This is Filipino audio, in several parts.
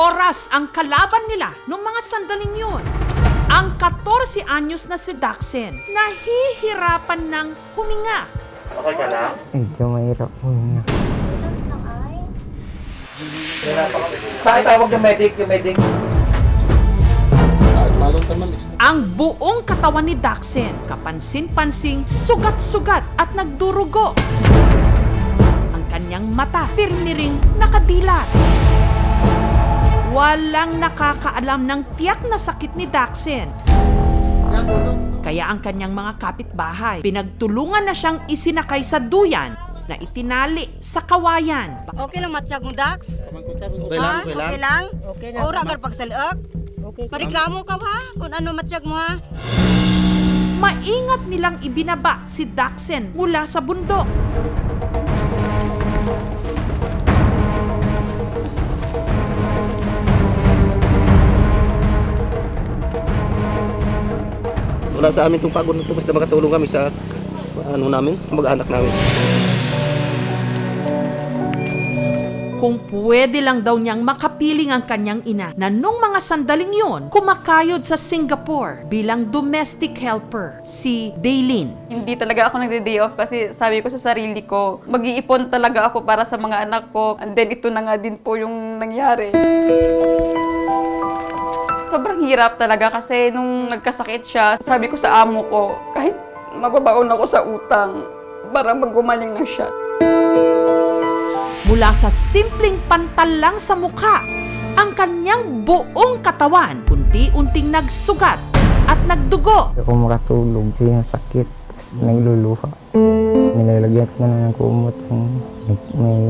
oras ang kalaban nila noong mga sandaling yun. Ang 14 anyos na si Daxen, nahihirapan ng huminga. Okay ka lang? Medyo mahirap huminga. Bakit tawag yung medic, yung medic? Ang buong katawan ni Daxen, kapansin-pansing, sugat-sugat at nagdurugo. Ang kanyang mata, pirmiring nakadilat. Walang nakakaalam ng tiyak na sakit ni Daxen. Kaya ang kanyang mga kapitbahay, pinagtulungan na siyang isinakay sa duyan na itinali sa kawayan. Okay lang matsyag mo, Dax? Okay lang, okay lang. Okay lang? Okay lang. Ora agar pagsaluak? Okay ka. Pareklamo ka ha? Kung ano matsyag mo ha? Maingat nilang ibinaba si Daxen mula sa bundok. Wala sa amin itong pagod na ito, basta makatulong kami sa ano namin, mag-anak namin. Kung pwede lang daw niyang makapiling ang kanyang ina na nung mga sandaling yon kumakayod sa Singapore bilang domestic helper, si Daylin. Hindi talaga ako nagde-day off kasi sabi ko sa sarili ko, mag-iipon talaga ako para sa mga anak ko. And then ito na nga din po yung nangyari. Sobrang hirap talaga kasi nung nagkasakit siya, sabi ko sa amo ko, kahit mababaon ako sa utang para maggumaling na siya. Mula sa simpleng pantal lang sa mukha, ang kanyang buong katawan unti-unting nagsugat at nagdugo. Hindi ako makatulog kasi yung sakit. Tapos nagluluha. Nilalagyan ko na ng kumot yung may, may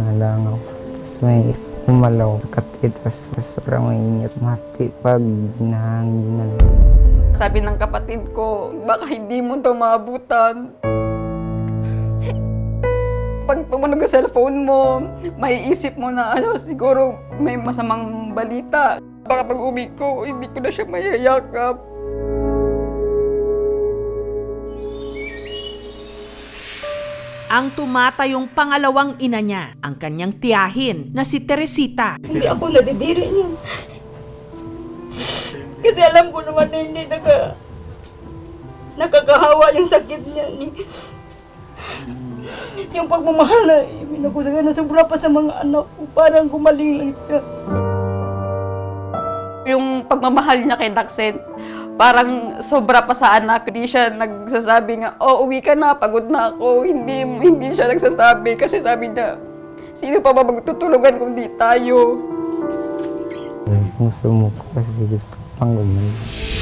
mga langaw. Tapos may umalaw. Katit. Tapos, tapos parang mainit. Mati pag nahanginan. Sabi ng kapatid ko, baka hindi mo ito maabutan. Pag tumunog yung cellphone mo, may isip mo na ano, siguro may masamang balita. Baka pag uwi ko, hindi ko na siya mayayakap. Ang tumatayong pangalawang ina niya, ang kanyang tiyahin na si Teresita. Hindi ako nadidiri niyan. Kasi alam ko naman na hindi naka, nakakahawa yung sakit niya. Ni, yung pagmamahal na minakusagan na sobra pa sa mga anak ko. Parang gumaling lang siya. Yung pagmamahal niya kay Daxen, parang sobra pa sa anak. Hindi siya nagsasabi nga, oh, uwi ka na, pagod na ako. Hindi, hindi siya nagsasabi kasi sabi niya, sino pa ba magtutulungan kung di tayo? Yung sumuko kasi gusto ko pang gumaling.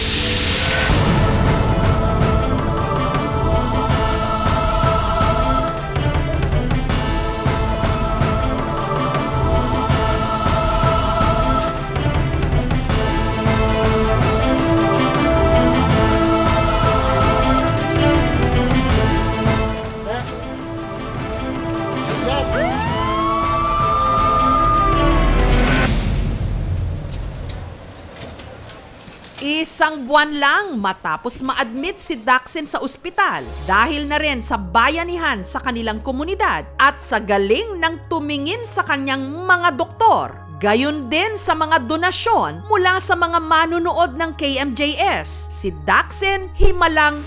Isang buwan lang matapos ma-admit si Daxen sa ospital dahil na rin sa bayanihan sa kanilang komunidad at sa galing ng tumingin sa kanyang mga doktor. Gayon din sa mga donasyon mula sa mga manunood ng KMJS. Si Daxen himalang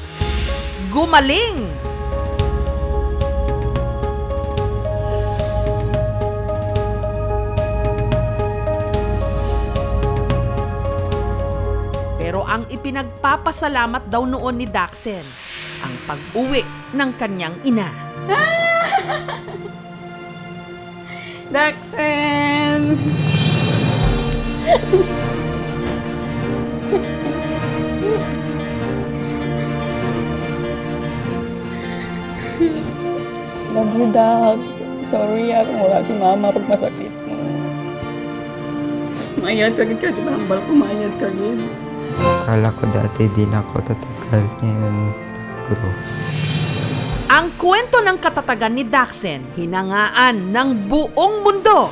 gumaling. Ang ipinagpapasalamat daw noon ni Daxen, ang pag-uwi ng kanyang ina. Daxen! Love you, Dax. Sorry ah kung wala si Mama pag masakit mo. Mayad ka gid ka, di ba? Hambal ko mayad ka gid. Akala ko dati di na ako tatagal. Ngayon, guro. Ang kwento ng katatagan ni Daxen, hinangaan ng buong mundo.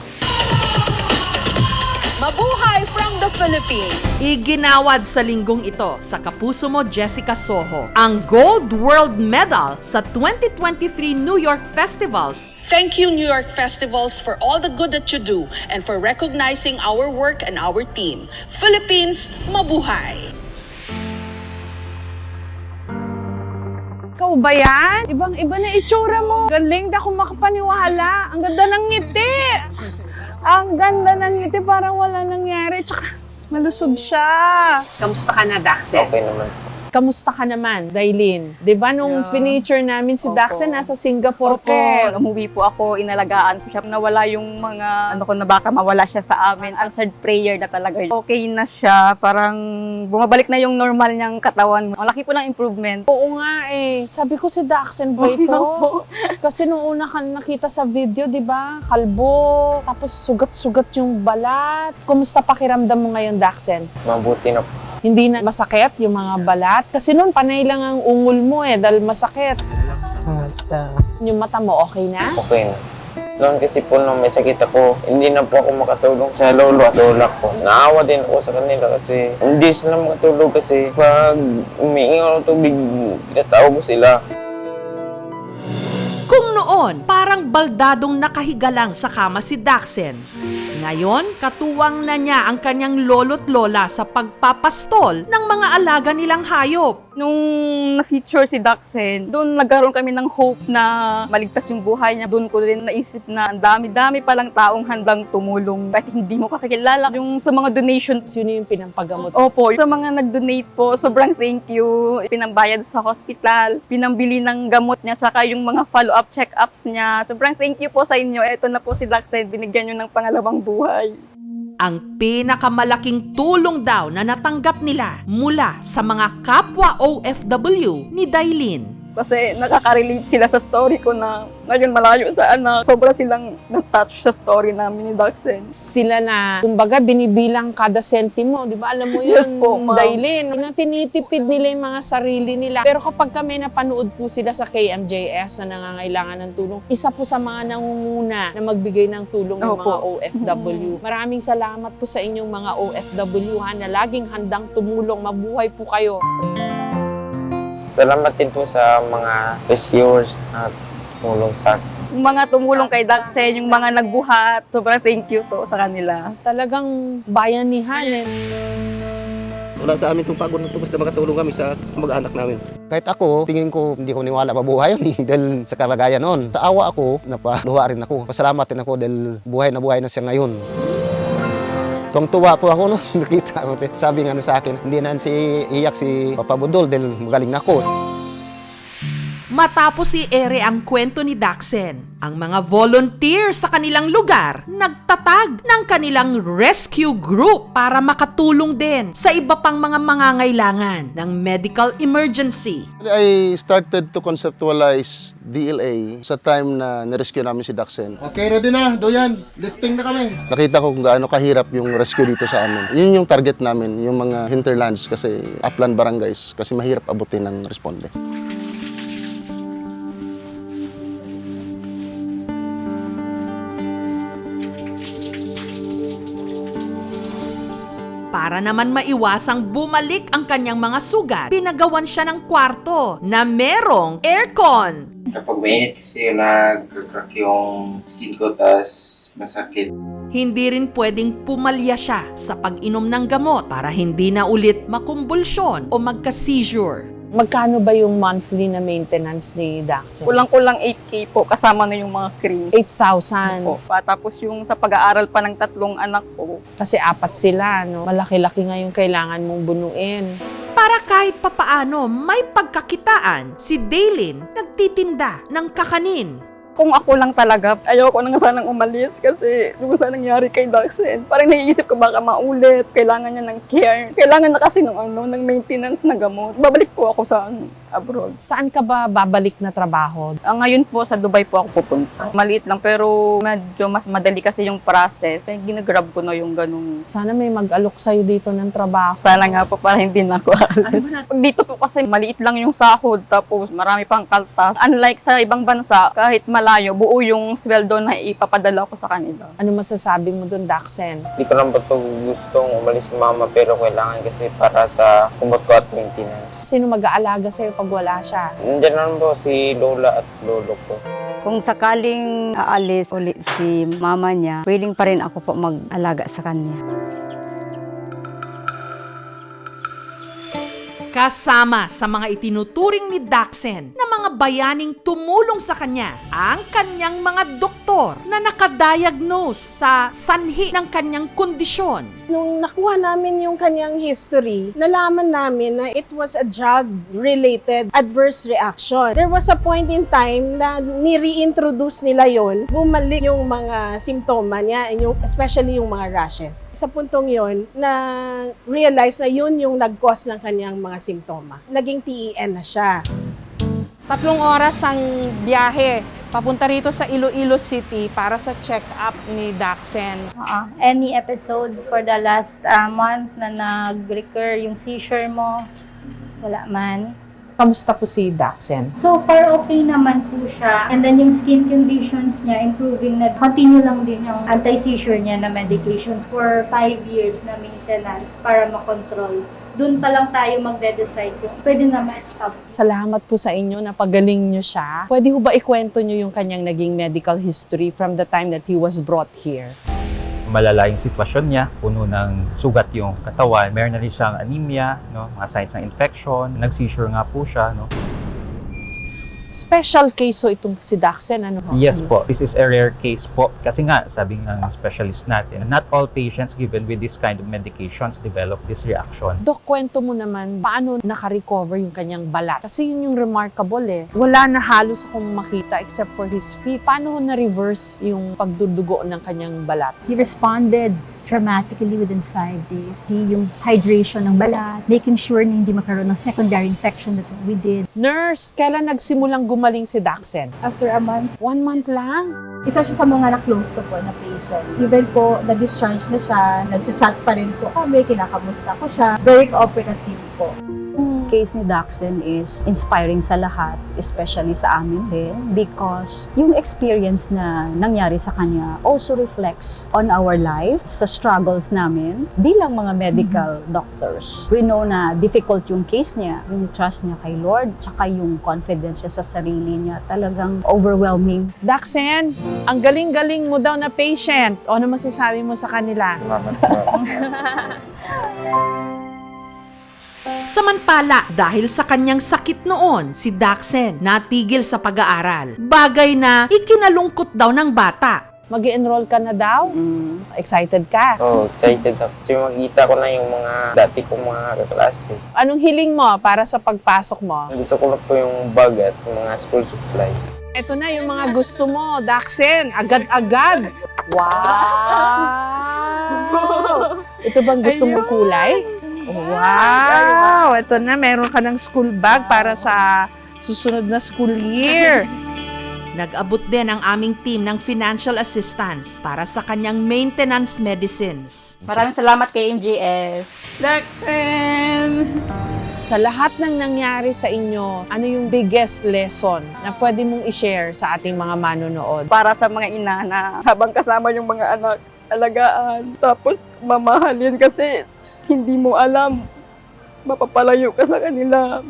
Mabuhay from the Philippines! Iginawad sa linggong ito sa kapuso mo Jessica Soho ang Gold World Medal sa 2023 New York Festivals Thank you, New York Festivals, for all the good that you do and for recognizing our work and our team. Philippines, mabuhay! Ikaw ba yan? Ibang-iba na itsura mo. Galing, di ako makapaniwala. Ang ganda ng ngiti. Ang ganda ng ngiti, parang wala nangyari. Tsaka, malusog siya. Kamusta ka na, Daxel? Okay naman. Kamusta ka naman, Dailin? Di ba nung finiture namin si Opo. Daxel, nasa Singapore Opo, ka. umuwi po ako, inalagaan ko siya. Nawala yung mga, ano ko na baka mawala siya sa amin. Answered prayer na talaga. Okay na siya, parang bumabalik na yung normal niyang katawan. Malaki po ng improvement. Oo nga eh. Sabi ko si Daxel ba ito? Kasi nung una ka nakita sa video, di ba? Kalbo, tapos sugat-sugat yung balat. Kumusta pakiramdam mo ngayon, Daxel? Mabuti na po. Hindi na masakit yung mga balat? Kasi noon, panay lang ang ungol mo eh, dahil masakit. At ah, Yung mata mo, okay na? Okay na. Noon kasi po nung may sakit ako, hindi na po ako makatulong sa lolo at lola ko. Naawa din ako sa kanila kasi hindi sila makatulog kasi pag umiingaw ng tubig, tinatawag ko sila. Kung noon, parang baldadong nakahiga lang sa kama si Daxen. Ngayon, katuwang na niya ang kanyang lolo't lola sa pagpapastol ng mga alaga nilang hayop. Nung na-feature si Daxen, doon nagkaroon kami ng hope na maligtas yung buhay niya. Doon ko rin naisip na ang dami-dami palang taong handang tumulong. Kahit hindi mo kakilala yung sa mga donation Sino yung pinampagamot? Opo, sa mga nag-donate po, sobrang thank you. Pinambayad sa hospital, pinambili ng gamot niya, tsaka yung mga follow-up check-ups niya. Sobrang thank you po sa inyo. Ito na po si Daxen, binigyan nyo ng pangalawang buhay. Ang pinakamalaking tulong daw na natanggap nila mula sa mga kapwa OFW ni Dailin. Kasi nakaka-relate sila sa story ko na ngayon malayo sa anak. Sobra silang na-touch sa story namin ni Daxen. Sila na, kumbaga, binibilang kada sentimo. Di ba? Alam mo yun, Yes po. Dailin. Na tinitipid nila yung mga sarili nila. Pero kapag kami napanood po sila sa KMJS na nangangailangan ng tulong, isa po sa mga nangunguna na magbigay ng tulong ng mga OFW. Maraming salamat po sa inyong mga OFW ha, na laging handang tumulong. Mabuhay po kayo. Salamat din po sa mga rescuers na tumulong sa akin. Yung mga tumulong kay Daxen, yung mga nagbuhat, sobrang thank you to sa kanila. Talagang bayanihan eh. Wala sa amin itong pagod na ito, basta makatulong kami sa mag-anak namin. Kahit ako, tingin ko, hindi ko niwala mabuhay yun eh, dahil sa kalagayan noon. Sa awa ako, napaluha rin ako. Pasalamat din ako dahil buhay na buhay na siya ngayon. Tuwang-tuwa po ako no, nakita ko. Sabi nga sa akin, hindi na si iyak si Papa Budol dahil magaling na ako. Matapos i-ere ang kwento ni Daxen, ang mga volunteer sa kanilang lugar nagtatag ng kanilang rescue group para makatulong din sa iba pang mga mangangailangan ng medical emergency. I started to conceptualize DLA sa time na nirescue namin si Daxen. Okay, ready na, Doyan. Lifting na kami. Nakita ko kung gaano kahirap yung rescue dito sa amin. Yun yung target namin, yung mga hinterlands kasi upland barangays kasi mahirap abutin ng responde. Para naman maiwasang bumalik ang kanyang mga sugat, pinagawan siya ng kwarto na merong aircon. Kapag mainit kasi nagkakrak yung skin ko tas masakit. Hindi rin pwedeng pumalya siya sa pag-inom ng gamot para hindi na ulit makumbulsyon o magka-seizure. Magkano ba yung monthly na maintenance ni Daxel? Kulang-kulang 8K po, kasama na yung mga cream. 8,000. Po. Pa, tapos yung sa pag-aaral pa ng tatlong anak ko, Kasi apat sila, no? Malaki-laki nga yung kailangan mong bunuin. Para kahit papaano may pagkakitaan, si Daylin nagtitinda ng kakanin. Kung ako lang talaga, ayoko na nga sanang umalis kasi yung sa nangyari kay Daxen. Parang naiisip ko baka maulit, kailangan niya ng care. Kailangan na kasi ng, ano, ng maintenance na gamot. Babalik po ako sa ano, abroad. Saan ka ba babalik na trabaho? Ah, ngayon po sa Dubai po ako pupunta. Maliit lang pero medyo mas madali kasi yung process. Eh, ginagrab ko na yung ganung Sana may mag-alok sa'yo dito ng trabaho. sana nga po para hindi na ako alis. Pag dito po kasi maliit lang yung sahod tapos marami pang kaltas. Unlike sa ibang bansa, kahit malayo, buo yung sweldo na ipapadala ko sa kanila. Ano masasabi mo dun, Daxen? Hindi ko lang ba ito gustong umalis si mama pero kailangan kasi para sa kumot ko at maintenance. Sino mag-aalaga sa'yo pag wala siya? Nandiyan naman po si Lola at Lolo ko. Kung sakaling aalis ulit si mama niya, willing pa rin ako po mag-alaga sa kanya. Kasama sa mga itinuturing ni Daxen na mga bayaning tumulong sa kanya ang kanyang mga doktor na nakadiagnose sa sanhi ng kanyang kondisyon. Nung nakuha namin yung kanyang history, nalaman namin na it was a drug-related adverse reaction. There was a point in time na ni-reintroduce nila yon, bumalik yung mga simptoma niya, yung, especially yung mga rashes. Sa puntong yon, na realize na yun yung nag-cause ng kanyang mga simptoma. Naging TEN na siya. Tatlong oras ang biyahe papunta rito sa Iloilo City para sa check-up ni Daxen. Oo. any episode for the last uh, month na nag-recur yung seizure mo, wala man. Kamusta po si Daxen? So far, okay naman po siya. And then yung skin conditions niya, improving na. Continue lang din yung anti-seizure niya na medications for 5 years na maintenance para makontrol. Doon pa lang tayo magde-decide kung pwede na ma-stop. Salamat po sa inyo na pagaling niyo siya. Pwede ho ba ikwento niyo yung kanyang naging medical history from the time that he was brought here? malala yung sitwasyon niya, puno ng sugat yung katawan, meron na rin siyang anemia, no, mga signs ng infection, nag-seizure nga po siya, no. Special case ho itong si Daxen, ano ho? Yes po, this is a rare case po. Kasi nga, sabi ng specialist natin, not all patients given with this kind of medications develop this reaction. Dok, kwento mo naman, paano naka-recover yung kanyang balat? Kasi yun yung remarkable eh. Wala na halos akong makita except for his feet. Paano ho na-reverse yung pagdudugo ng kanyang balat? He responded dramatically within 5 days. He, yung hydration ng balat, making sure na hindi magkaroon ng secondary infection, that's what we did. Nurse, kailan nagsimulang gumaling si Daxen? After a month, One month lang? isa siya sa mga na-close ko po na patient. Even po, na-discharge na siya, nag-chat pa rin po kami, kinakamusta ko siya. Very cooperative po. Case ni Daxen is inspiring sa lahat, especially sa amin din, because yung experience na nangyari sa kanya also reflects on our life, sa struggles namin bilang mga medical doctors. We know na difficult yung case niya, yung trust niya kay Lord, tsaka yung confidence niya sa sarili niya, talagang overwhelming. Daxen, ang galing-galing mo daw na patient. O ano masasabi mo sa kanila? Salamat po. Samantala, dahil sa kanyang sakit noon, si Daxen natigil sa pag-aaral. Bagay na ikinalungkot daw ng bata. mag enroll ka na daw? Mm. Excited ka? Oh, excited ako. Kasi makita ko na yung mga dati kong mga kaklase. Anong hiling mo para sa pagpasok mo? Gusto ko lang po yung bag at mga school supplies. Ito na yung mga gusto mo, Daxen. Agad-agad. Wow! Ito bang gusto mong kulay? Wow! Ito na, meron ka ng school bag para sa susunod na school year. Nag-abot din ang aming team ng financial assistance para sa kanyang maintenance medicines. Maraming salamat kay MGS. Daxen! Sa lahat ng nangyari sa inyo, ano yung biggest lesson na pwede mong i-share sa ating mga manonood? Para sa mga ina na habang kasama yung mga anak, alagaan. Tapos mamahalin kasi hindi mo alam, mapapalayo ka sa kanila.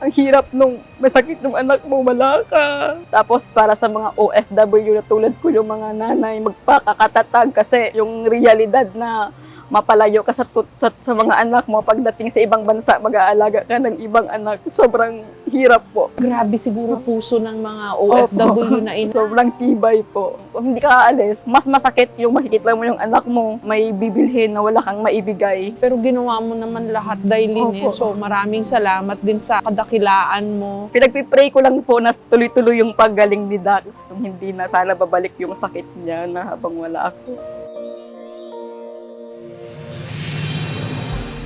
Ang hirap nung masakit nung anak mo, wala ka. Tapos para sa mga OFW na tulad ko yung mga nanay, magpakakatatag kasi yung realidad na mapalayo ka sa, tut- sa mga anak mo pagdating sa ibang bansa, mag-aalaga ka ng ibang anak. Sobrang hirap po. Grabe siguro puso ng mga OFW na ina. Sobrang tibay po. Kung hindi ka aalis, mas masakit yung makikita mo yung anak mo may bibilhin na wala kang maibigay. Pero ginawa mo naman lahat, Dailin eh. Opo. So maraming salamat din sa kadakilaan mo. Pinagpipray ko lang po na tuloy-tuloy yung paggaling ni Dax. Kung hindi na sana babalik yung sakit niya na habang wala ako.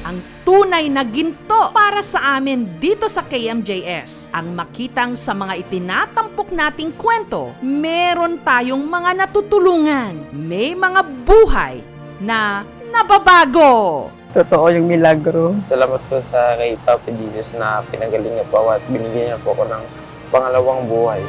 Ang tunay na ginto para sa amin dito sa KMJS. Ang makitang sa mga itinatampok nating kwento, meron tayong mga natutulungan. May mga buhay na nababago. Totoo yung milagro. Salamat po sa kay Papa Jesus na pinagaling niya po ako at binigyan niya po ako ng pangalawang buhay.